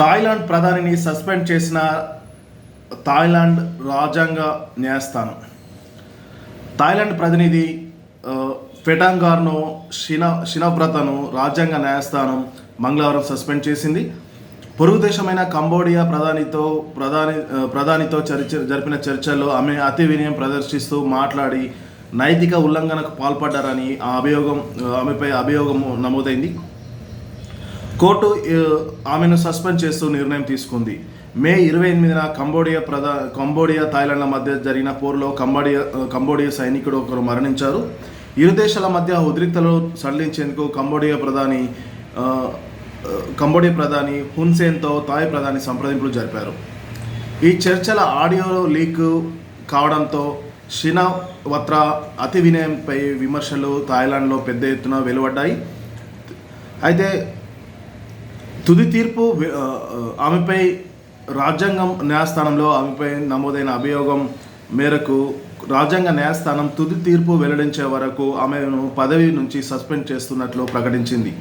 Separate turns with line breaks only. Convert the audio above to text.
Thailand ప్రధానిని suspend చేసిన Thailand రాజ్యాంగ న్యాయస్థానం. థాయిలాండ్ ప్రతినిధి ఫెటాంగార్ను శిన షిన షినవ్రతను రాజ్యాంగ న్యాయస్థానం మంగళవారం సస్పెండ్ చేసింది. పొరుగు దేశమైన కంబోడియా ప్రధానితో ప్రధాని ప్రధానితో చర్చ జరిపిన చర్చల్లో ఆమె అతి వినయం ప్రదర్శిస్తూ మాట్లాడి నైతిక ఉల్లంఘనకు పాల్పడ్డారని ఆ అభియోగం ఆమెపై అభియోగం నమోదైంది. కోర్టు ఆమెను సస్పెండ్ చేస్తూ నిర్ణయం తీసుకుంది. మే ఇరవై ఎనిమిదిన కంబోడియా ప్రధా కంబోడియా థాయిలాండ్ల మధ్య జరిగిన పోరులో కంబోడియా కంబోడియా సైనికుడు ఒకరు మరణించారు. ఇరు దేశాల మధ్య ఉద్రిక్తలు సడలించేందుకు కంబోడియా ప్రధాని కంబోడియా ప్రధాని హున్సేన్తో థాయ్ ప్రధాని సంప్రదింపులు జరిపారు. ఈ చర్చల ఆడియో లీక్ కావడంతో షినా వత్రా అతి వినయంపై విమర్శలు థాయిలాండ్లో పెద్ద ఎత్తున వెలువడ్డాయి. అయితే తుది తీర్పు ఆమెపై రాజ్యాంగం న్యాయస్థానంలో ఆమెపై నమోదైన అభియోగం మేరకు రాజ్యాంగ న్యాయస్థానం తుది తీర్పు వెల్లడించే వరకు ఆమెను పదవి నుంచి సస్పెండ్ చేస్తున్నట్లు ప్రకటించింది.